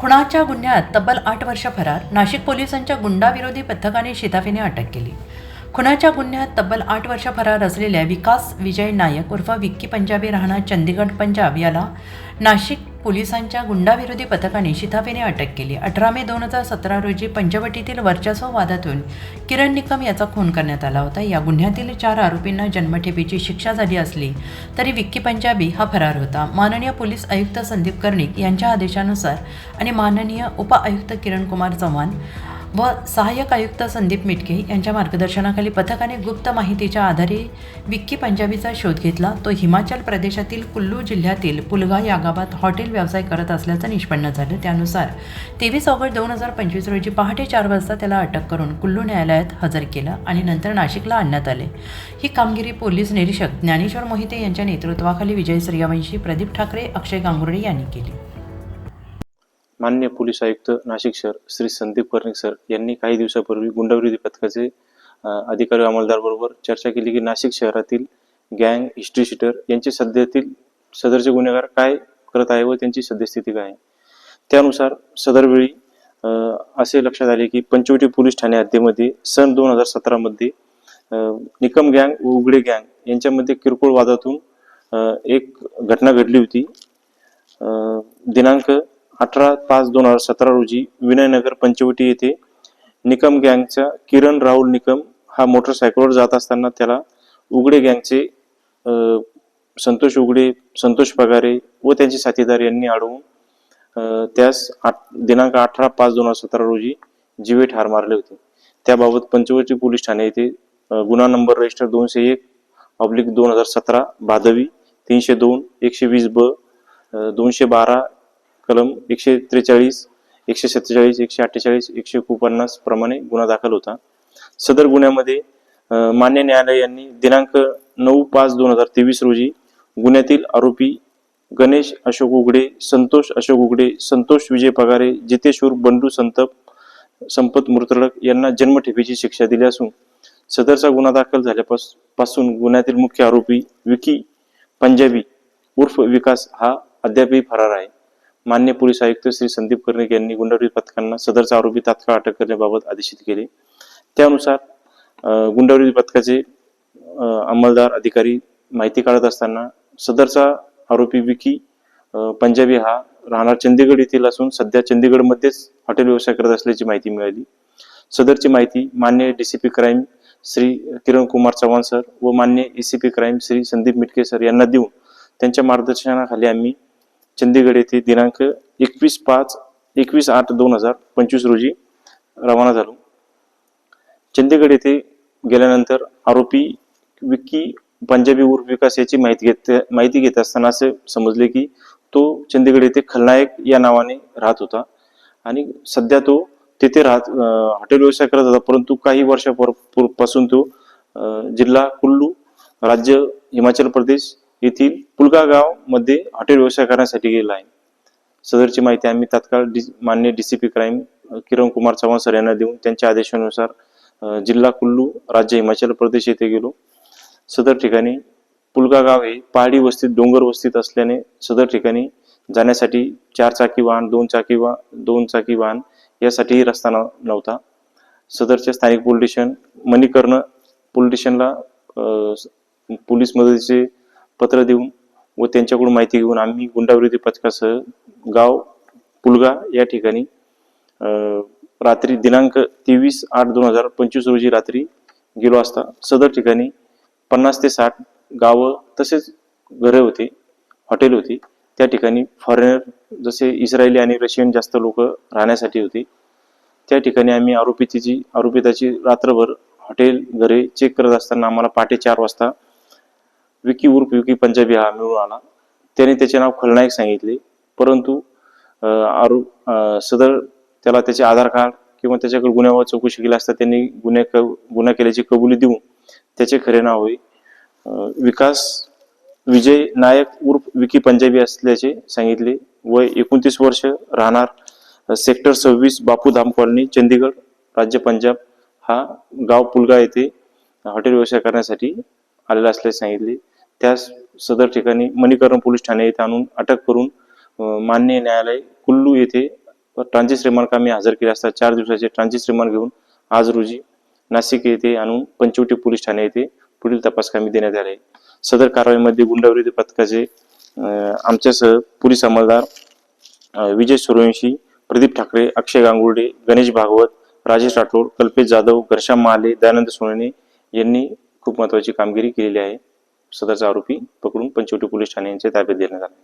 खुणाच्या गुन्ह्यात तब्बल आठ वर्ष फरार नाशिक पोलिसांच्या गुंडाविरोधी पथकाने शिताफीने अटक केली. खुणाच्या गुन्ह्यात तब्बल आठ वर्ष फरार असलेल्या विकास विजय नायक उर्फ विक्की पंजाबी राहणार चंदीगड पंजाब याला नाशिक पोलिसांच्या गुंडाविरोधी पथकाने शिताफीने अटक केली. अठरा मे दोन हजार सतरा रोजी पंचवटीतील वर्चस्व वादातून किरण निकम याचा खून करण्यात आला होता. या गुन्ह्यातील चार आरोपींना जन्मठेपेची शिक्षा झाली असली तरी विक्की पंजाबी हा फरार होता. माननीय पोलीस आयुक्त संदीप कर्णिक यांच्या आदेशानुसार आणि माननीय उपआयुक्त किरण कुमार चव्हाण व सहाय्यक आयुक्त संदीप मिटके यांच्या मार्गदर्शनाखाली पथकाने गुप्त माहितीच्या आधारे विक्की पंजाबीचा शोध घेतला. तो हिमाचल प्रदेशातील कुल्लू जिल्ह्यातील पुलगा या गावात हॉटेल व्यवसाय करत असल्याचं निष्पन्न झालं. त्यानुसार तेवीस ऑगस्ट दोन हजार पंचवीस रोजी पहाटे चार वाजता त्याला अटक करून कुल्लू न्यायालयात हजर केलं आणि नंतर नाशिकला आणण्यात आले. ही कामगिरी पोलीस निरीक्षक ज्ञानेश्वर मोहिते यांच्या नेतृत्वाखाली विजय सूर्यवंशी प्रदीप ठाकरे अक्षय गांगुर्डे यांनी केली. मान्य पोलीस आयुक्त नाशिक शहर श्री संदीप कर्णिक सर यांनी काही दिवसापूर्वी गुंडविरोधी पथकाचे अधिकारी अंमलदारबरोबर चर्चा केली की नाशिक शहरातील गँग हिस्ट्री शीटर यांचे सध्यातील सदरचे गुन्हेगार काय करत आहे व त्यांची सद्यस्थिती काय आहे? त्यानुसार सदरवेळी असे लक्षात आले की पंचवटी पोलीस ठाणे हद्दीमध्ये सन दोन हजार सतरामध्ये निकम गँग व उघडे गँग यांच्यामध्ये किरकोळ वादातून एक घटना घडली होती. दिनांक अठरा पाच दोन हजार सतरा रोजी विनयनगर पंचवटी येथे निकम गँगचा किरण राहुल निकम हा मोटरसायकलवर जात असताना त्याला उघडे गँगचे संतोष उघडे संतोष पगारे व त्यांचे साथीदार यांनी अडवून त्यास आठ दिनांक अठरा पाच दोन हजार सतरा रोजी जीवे ठार मारले होते. त्याबाबत पंचवटी पोलीस ठाणे येथे गुन्हा नंबर रजिस्टर दोनशे एक ऑब्लिक दोन हजार सतरा भादवी तीनशे दोन एकशे वीस ब दोनशे बारा कलम एकशे त्रेचाळीस एकशे सत्तेचाळीस एकशे अठ्ठेचाळीस एकशे एकोणपन्नास प्रमाणे गुन्हा दाखल होता. सदर गुन्ह्यामध्ये मान्य न्यायालय यांनी दिनांक नऊ पाच दोन हजार तेवीस रोजी गुन्ह्यातील आरोपी गणेश अशोक उघडे संतोष अशोक उघडे संतोष विजय पगारे जितेश्वर बंडू संतप संपत मृतडक यांना जन्मठेपेची शिक्षा दिली असून सदरचा गुन्हा दाखल झाल्यापासून गुन्ह्यातील मुख्य आरोपी विकी पंजाबी उर्फ विकास हा अद्यापही फरार आहे. मान्य पोलीस आयुक्त श्री संदीप कर्णिक यांनी गुंडाविरोधी पथकांना सदरचा आरोपी तात्काळ अटक करण्याबाबत आदेशित केले. त्यानुसार अं, पथकाचे अंमलदार अधिकारी माहिती काढत असताना सदरचा आरोपी विकी पंजाबी हा राहणार चंदीगड येथील असून सध्या चंदीगडमध्येच हॉटेल व्यवसाय करत असल्याची माहिती मिळाली. सदरची माहिती मान्य DCP crime Shri Kiran Kumar Chavan sir व मान्य ACP crime Shri Sandeep Mitke sir यांना देऊन त्यांच्या मार्गदर्शनाखाली आम्ही चंदीगड येथे दिनांक एकवीस पाच एकवीस आठ दोन हजार पंचवीस रोजी रवाना झालो. चंदीगड येथे गेल्यानंतर आरोपी विक्की पंजाबी उर्फ विकास याची माहिती घेत माहिती घेत असताना असे समजले की तो चंदीगड येथे खलनायक या नावाने राहत होता. आणि सध्या तो तेथे राहत हॉटेल व्यवसाय करत होता परंतु काही वर्षापासून तो जिल्हा कुल्लू राज्य हिमाचल प्रदेश येथील पुलगा गावमध्ये हॉटेल व्यवसाय करण्यासाठी गेला आहे. सदरची माहिती आम्ही तात्काळ डी मान्य DCP crime Kiran Kumar Chavan sir यांना देऊन त्यांच्या आदेशानुसार जिल्हा कुल्लू राज्य हिमाचल प्रदेश येथे गेलो. सदर ठिकाणी पुलगा गाव हे पहाडी वस्तीत डोंगर वस्तीत असल्याने सदर ठिकाणी जाण्यासाठी चार चाकी वाहन दोन चाकी वा दोन चाकी वाहन यासाठीही रस्ता नव्हता. सदरच्या स्थानिक पोलीस स्टेशन मणिकर्ण पोलीस स्टेशनला पोलीस मदतीचे पत्र देऊन व त्यांच्याकडून माहिती घेऊन आम्ही गुंडाविरोधी पथकासह गाव पुलगा या ठिकाणी रात्री दिनांक तेवीस आठ दोन हजार पंचवीस रोजी रात्री गेलो असता. सदर ठिकाणी पन्नास ते साठ गावं तसेच घरे होते हॉटेल होती. त्या ठिकाणी फॉरेनर जसे इस्रायली आणि रशियन जास्त लोक राहण्यासाठी होते. त्या ठिकाणी आम्ही आरोपितीची आरोपिताची रात्रभर हॉटेल घरे चेक करत असताना आम्हाला पहाटे चार वाजता विकी उर्फ विकी पंजाबी हा मिळून आला. त्याने त्याचे नाव खलनायक सांगितले. परंतु अं, आरोप सदर त्याला त्याचे आधार कार्ड किंवा त्याच्याकडे गुन्ह्यावर चौकशी केली असता त्यांनी गुन्हे गुन्हा केल्याची कबुली देऊन त्याचे खरे नाव होय. विकास विजय नायक उर्फ विकी पंजाबी असल्याचे सांगितले. वय एकोणतीस वर्ष राहणार सेक्टर सव्वीस बापूधाम कॉलनी चंदीगड राज्य पंजाब. हा गाव पुलगा येथे हॉटेल व्यवसाय करण्यासाठी आलेला असल्याचे सांगितले. त्यास सदर ठिकाणी मणिकरण पोलीस ठाणे येथे आणून अटक करून मान्य माननीय न्यायालय कुल्लू येथे ट्रान्झिट रिमांड कामी हजर केले असता चार दिवसाचे ट्रान्झिट रिमांड घेऊन आज रोजी नाशिक येथे आणून पंचवटी पोलीस ठाणे येथे पुढील तपास कामी देण्यात आले. सदर कारवाईमध्ये गुंडाविरोधी पथकाचे आमच्यासह पोलीस अंमलदार विजय सूर्यवंशी प्रदीप ठाकरे अक्षय गांगुर्डे गणेश भागवत राजेश राठोड कल्पेश जाधव घर्षा महाले दयानंद सोनेने यांनी खूप महत्वाची कामगिरी केलेली आहे. सदरचा आरोपी पकडून पंचवटी पोलीस ठाणे यांच्या ताब्यात देण्यात आला.